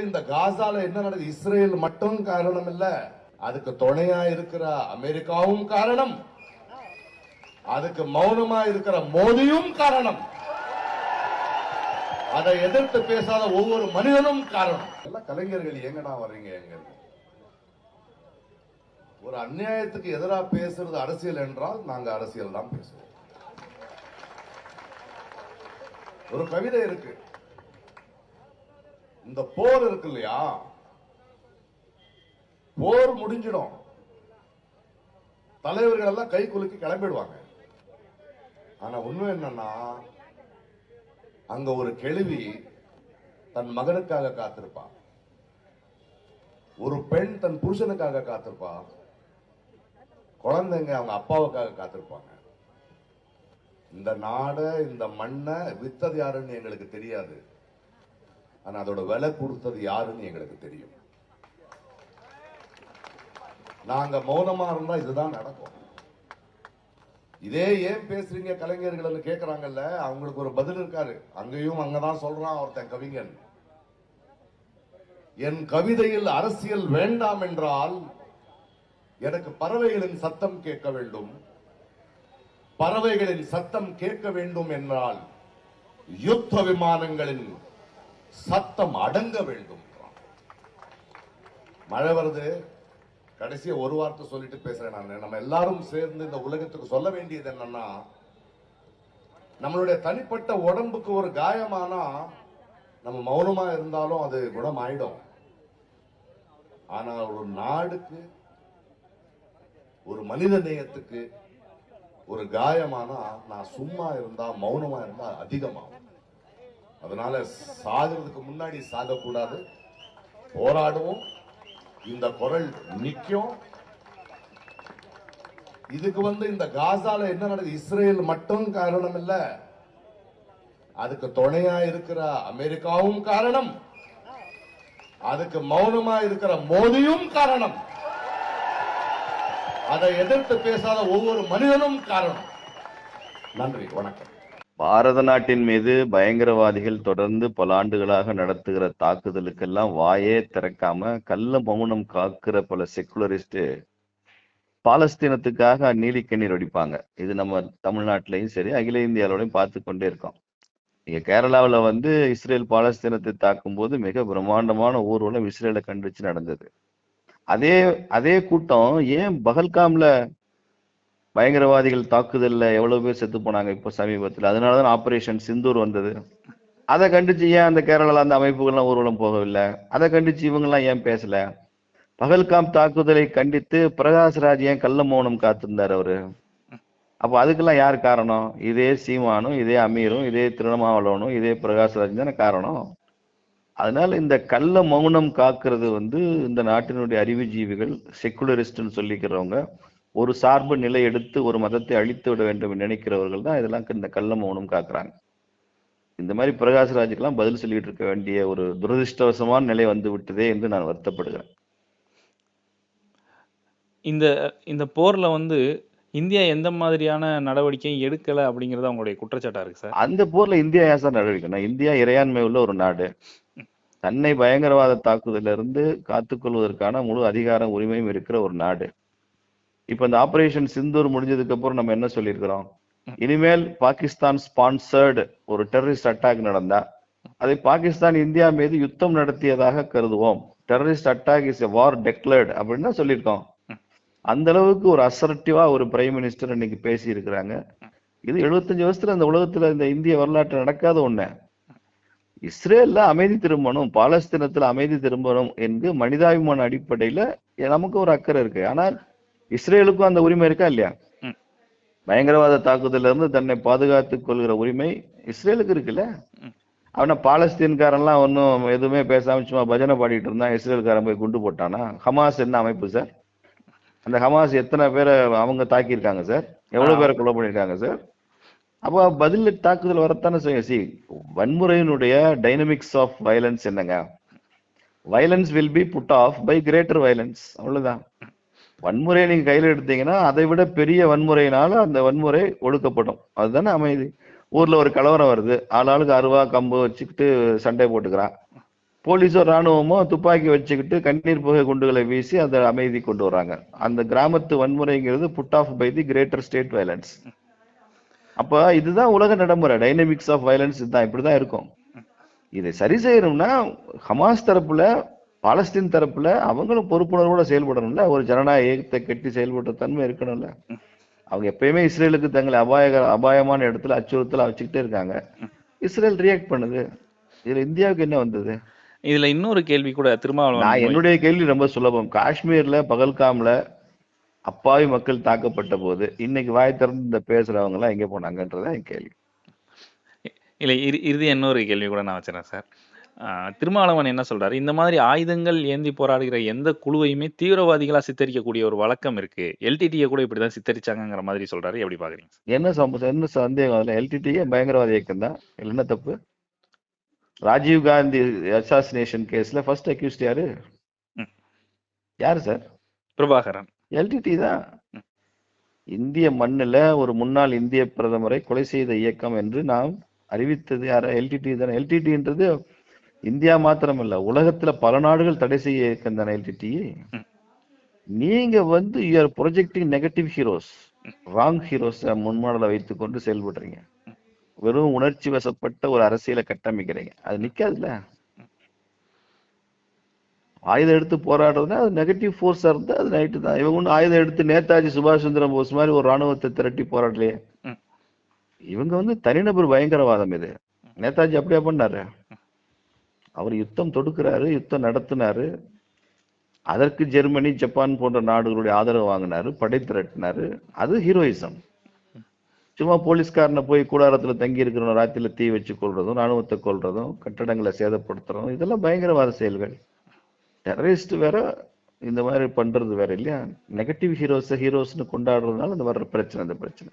இந்த காசால என்ன நடக்குது? இஸ்ரேல் மட்டும் காரணம் இல்ல அதுக்கு துணையா இருக்கிற அமெரிக்காவும் காரணம். அதுக்கு மௌனமா இருக்கிற மோடியும் காரணம். அதை எதிர்த்து பேசாத ஒவ்வொரு மனிதனும் காரணம். எல்லாம் கலைஞர்கள் எங்கடா வர்றீங்க எங்க ஒரு அநியாயத்துக்கு எதிராக பேசுறது அரசியல் என்றால் நாங்க அரசியல் தான் பேசுவோம். ஒரு கவிதை இருக்கு. இந்த போர் இருக்கு இல்லையா? போர் முடிஞ்சிடும். தலைவர்கள் எல்லாம் கை குலுக்கி கிளம்பிடுவாங்க. ஆனா உண்மை என்னன்னா அங்க ஒரு கேள்வி தன் மகனுக்காக காத்திருப்பா. ஒரு பெண் தன் புருஷனுக்காக காத்திருப்பா. குழந்தைங்க அவங்க அப்பாவுக்காக காத்திருப்பாங்க. இந்த நாடை இந்த மண்ணை வித்தது யாருன்னு எங்களுக்கு தெரியாது. ஆனா அதோட விலை கொடுத்தது யாருன்னு எங்களுக்கு தெரியும். நாங்க மௌனமா இருந்தா இதுதான் நடக்கும். இதே ஏன் பேசுறீங்க கலைஞர்கள் கேக்குறாங்கல்ல அவங்களுக்கு ஒரு பதில் இருக்காரு. அங்கேயும் அங்கதான் சொல்றான் ஒருத்தன் கவிஞன். என் கவிதையில் அரசியல் வேண்டாம் என்றால் எனக்கு பறவைகளின் சத்தம் கேட்க வேண்டும். பறவைகளின் சத்தம் கேட்க வேண்டும் என்றால் யுத்த விமானங்களின் சத்தம் அடங்க வேண்டும். மழை வருது. கடைசியா ஒரு வார்த்தை சொல்லிட்டு பேசுறேன் நான். நம்ம எல்லாரும் சேர்ந்து இந்த உலகத்துக்கு சொல்ல வேண்டியது என்னன்னா நம்மளுடைய தனிப்பட்ட உடம்புக்கு ஒரு காயமானா நம்ம மௌனமா இருந்தாலும் அது குணம் ஆயிடும் ஆனா ஒரு நாடுக்கு ஒரு மனித நேயத்துக்கு ஒரு காயமானா நான் சும்மா இருந்தா மௌனமா இருந்தா அதிகமாகும். அதனால சாகிறதுக்கு முன்னாடி சாகக்கூடாது. போராடுவோம். இந்த குரல் நிற்கும் இதுக்கு வந்து இந்த காசால என்ன நடக்குது? இஸ்ரேல் மட்டும் காரணம் இல்ல அதுக்கு துணையா இருக்கிற அமெரிக்காவும் காரணம். அதுக்கு மௌனமா இருக்கிற மோடியும் காரணம். அதை எதிர்த்து பேசாத ஒவ்வொரு மனிதனும் காரணம். நன்றி. வணக்கம். பாரத நாட்டின் மீது பயங்கரவாதிகள் தொடர்ந்து பல ஆண்டுகளாக நடத்துகிற தாக்குதலுக்கெல்லாம் வாயே திறக்காம கள்ள மௌனம் காக்கிற பல செக்குலரிஸ்ட் பாலஸ்தீனத்துக்காக நீலிக்கண்ணீர் வடிப்பாங்க. இது நம்ம தமிழ்நாட்டிலையும் சரி அகில இந்தியாவிலையும் பார்த்து கொண்டே இருக்கோம். இங்க கேரளாவுல வந்து இஸ்ரேல் பாலஸ்தீனத்தை தாக்கும் போது மிக பிரம்மாண்டமான ஊர்வலம் இஸ்ரேலை கண்டிச்சு நடந்தது. அதே அதே கூட்டம் ஏன் பகல்காம்ல பயங்கரவாதிகள் தாக்குதல்ல எவ்வளவு பேர் செத்து போனாங்க இப்போ சமீபத்தில்? அதனாலதான் ஆபரேஷன் சிந்தூர் வந்தது. அதை கண்டிச்சு ஏன் அந்த கேரளால அந்த அமைப்புகள்லாம் ஊர்வலம் போகவில்லை? அதை கண்டிச்சு இவங்கெல்லாம் ஏன் பேசல? பகல்காம் தாக்குதலை கண்டித்து பிரகாஷ்ராஜ் ஏன் கள்ள மௌனம் காத்திருந்தார் அவரு? அப்போ அதுக்கெல்லாம் யார் காரணம்? இதே சீமானும் இதே அமீரும் இதே திருணமாவளவனும் இதே பிரகாஷ்ராஜ் தானே காரணம்? அதனால இந்த கள்ள மௌனம் காக்கிறது வந்து இந்த நாட்டினுடைய அறிவுஜீவிகள் செக்குலரிஸ்ட்னு சொல்லிக்கிறவங்க ஒரு சார்பு நிலை எடுத்து ஒரு மதத்தை அழித்து விட வேண்டும் என்று நினைக்கிறவர்கள் தான் இதெல்லாம் இந்த கள்ள மௌனம் காக்குறாங்க. இந்த மாதிரி பிரகாஷ்ராஜுக்கெல்லாம் பதில் சொல்லிட்டு இருக்க வேண்டிய ஒரு துரதிருஷ்டவசமான நிலை வந்து விட்டதே என்று நான் வருத்தப்படுகிறேன். இந்த இந்த போர்ல வந்து இந்தியா எந்த மாதிரியான நடவடிக்கையும் எடுக்கல அப்படிங்கறது அவங்களுடைய குற்றச்சாட்டா இருக்கு சார்? அந்த போர்ல இந்தியா ஏன் சார் நடவடிக்கணும் இந்தியா இறையாண்மை உள்ள ஒரு நாடு. தன்னை பயங்கரவாத தாக்குதலில் இருந்து காத்துக்கொள்வதற்கான முழு அதிகாரம் உரிமையும் இருக்கிற ஒரு நாடு. இப்ப இந்த ஆபரேஷன் சிந்தூர் முடிஞ்சதுக்கு அப்புறம் நம்ம என்ன சொல்லியிருக்கிறோம்? இனிமேல் பாகிஸ்தான் ஸ்பான்சர்டு ஒரு டெரரிஸ்ட் அட்டாக் நடந்தா அதை பாகிஸ்தான் இந்தியா மீது யுத்தம் நடத்தியதாக கருதுவோம். Terrorist attack is a war declared அப்படின்னு தான் சொல்லியிருக்கோம். அந்த அளவுக்கு ஒரு அசர்டிவா ஒரு பிரைம் மினிஸ்டர் இன்னைக்கு பேசி இருக்கிறாங்க இது 75 வருஷத்துல இந்த உலகத்துல இந்த இந்திய வரலாற்று நடக்காத ஒண்ணு. இஸ்ரேல்ல அமைதி திரும்பணும் பாலஸ்தீனத்துல அமைதி திரும்பணும் என்று மனிதாபிமான அடிப்படையில நமக்கு ஒரு அக்கறை இருக்கு. ஆனால் இஸ்ரேலுக்கும் அந்த உரிமை இருக்கா இல்லையா. பயங்கரவாத தாக்குதல்ல இருந்து தன்னை பாதுகாத்துக் கொள்கிற உரிமை இஸ்ரேலுக்கு இருக்குல்ல. அவன பாலஸ்தீன்காரன்லாம் ஒன்றும் எதுவுமே பேசாம சும்மா பஜனை பாடிட்டு இருந்தான் இஸ்ரேல்காரன் போய் குண்டு போட்டானா? ஹமாஸ் என்ன அமைப்பு சார்? அந்த ஹமாஸ் எத்தனை பேரை அவங்க தாக்கியிருக்காங்க சார்? எவ்வளவு பேரை கொலை பண்ணியிருக்காங்க சார்? அப்போ பதில் தாக்குதல் வரத்தானே செய்யும். சி வன்முறையினுடைய டைனமிக்ஸ் ஆஃப் வயலன்ஸ் என்னங்க? Violence will be put off by greater violence அவ்வளவுதான். வன்முறையை நீங்க கையில எடுத்தீங்கன்னா அதை விட பெரிய வன்முறையினால அந்த வன்முறை ஒடுக்கப்படும். அதுதானே அமைதி. ஊர்ல ஒரு கலவரம் வருது. ஆளாளுக்கு அருவா கம்பு வச்சுக்கிட்டு சண்டை போட்டுக்கிறான். போலீஸோ ராணுவமோ துப்பாக்கி வச்சுக்கிட்டு கண்ணீர் புகை குண்டுகளை வீசி அந்த அமைதி கொண்டு வராங்க அந்த கிராமத்து வன்முறைங்கிறது put off by the greater state violence அப்ப இதுதான் உலக நடைமுறை. டைனமிக்ஸ் ஆஃப் வயலன்ஸ் இதுதான். இப்படிதான் இருக்கும். இதை சரி செய்யணும்னா ஹமாஸ் தரப்புல பாலஸ்தீன் தரப்புல அவங்களும் பொறுப்புணர்வோட செயல்படணும்ல. ஒரு ஜனநாயக இயக்கத்தை கட்டி செயல்படுற தன்மை இருக்கணும்ல. அவங்க எப்பயுமே இஸ்ரேலுக்கு தங்களை அபாய அபாயமான இடத்துல அச்சுறுத்தலா வச்சுக்கிட்டே இருக்காங்க. இஸ்ரேல் ரியாக்ட் பண்ணுது. இதுல இந்தியாவுக்கு என்ன வந்தது? இதுல இன்னொரு கேள்வி கூட நான் என்னுடைய கேள்வி ரொம்ப சுலபம். காஷ்மீர்ல பகல்காம்ல அப்பாவி மக்கள் தாக்கப்பட்ட போது இன்னைக்கு வாய் திறந்து இந்த பேசுறவங்க எல்லாம் எங்க போனாங்கன்றத என் கேள்வி. இல்லை இறு இறுதி இன்னொரு கேள்வி கூட நான் வச்சுறேன் சார். திருமாவளவன் என்ன சொல்றாரு? இந்த மாதிரி ஆயுதங்கள் ஏந்தி போராடுகிற எந்த குழுவையுமே தீவிரவாதிகளா சித்தரிக்கக்கூடிய ஒரு வழக்கம் இருக்கு. எல்டிடியை கூட இப்படிதான் சித்தரிச்சாங்கங்கிற மாதிரி சொல்றாரு. எப்படி பாக்குறீங்க? என்ன என்ன சந்தேகம்? அதுல எல்டிடியே பயங்கரவாத இயக்கம் தான் என்ன தப்பு? ராஜீவ் காந்தி அசாசினேஷன் கேஸ்ல ஃபர்ஸ்ட் அக்யூஸ்ட் யாரு. யாரு சார் பிரபாகரன். எல்டிடி தான் இந்திய மண்ணுல ஒரு முன்னாள் இந்திய பிரதமரை கொலை செய்த இயக்கம் என்று நாம் அறிவித்தது யார? எல்டிடி தானே. எல்டிடின்றது இந்தியா மாத்திரமல்ல உலகத்துல பல நாடுகள் தடை செய்ய இருக்கின்றன தானே நீங்க வந்து you're projecting negative heroes wrong heroes முன்மாடலை வைத்துக்கொண்டு செயல்படுறீங்க. வெறும் உணர்ச்சி வசப்பட்ட ஒரு அரசியலை கட்டமைக்கிறீங்க. அது நிக்காதுல்ல. ஆயுதம் எடுத்து போராடுறதுனா அது நெகட்டிவ் ஃபோர்ஸா இருந்தா அது நைட்டு தான். இவங்க ஒன்று ஆயுதம் எடுத்து நேதாஜி சுபாஷ் சந்திர போஸ் மாதிரி ஒரு ராணுவத்தை திரட்டி போராடலையே. இவங்க வந்து தனிநபர் பயங்கரவாதம் இது. நேதாஜி அப்படியா பண்ணாரு? அவர் யுத்தம் தொடுக்கிறாரு யுத்தம் நடத்தினாரு. அதற்கு ஜெர்மனி ஜப்பான் போன்ற நாடுகளுடைய ஆதரவு வாங்கினாரு படை திரட்டினாரு. அது ஹீரோயிசம். சும்மா போலீஸ்காரனை போய் கூடாரத்தில் தங்கி இருக்கிறவன் ராத்திரில தீ வச்சு கொள்றதும் ராணுவத்தை கொள்றதும் கட்டடங்களை சேதப்படுத்துறதும் இதெல்லாம் பயங்கரவாத செயல்கள். டெரரிஸ்ட் வேற இந்த மாதிரி பண்றது வேற இல்லையா? நெகட்டிவ் ஹீரோஸ் ஹீரோஸ்னு கொண்டாடுறதுனால இந்த வர்ற பிரச்சனை இந்த பிரச்சனை.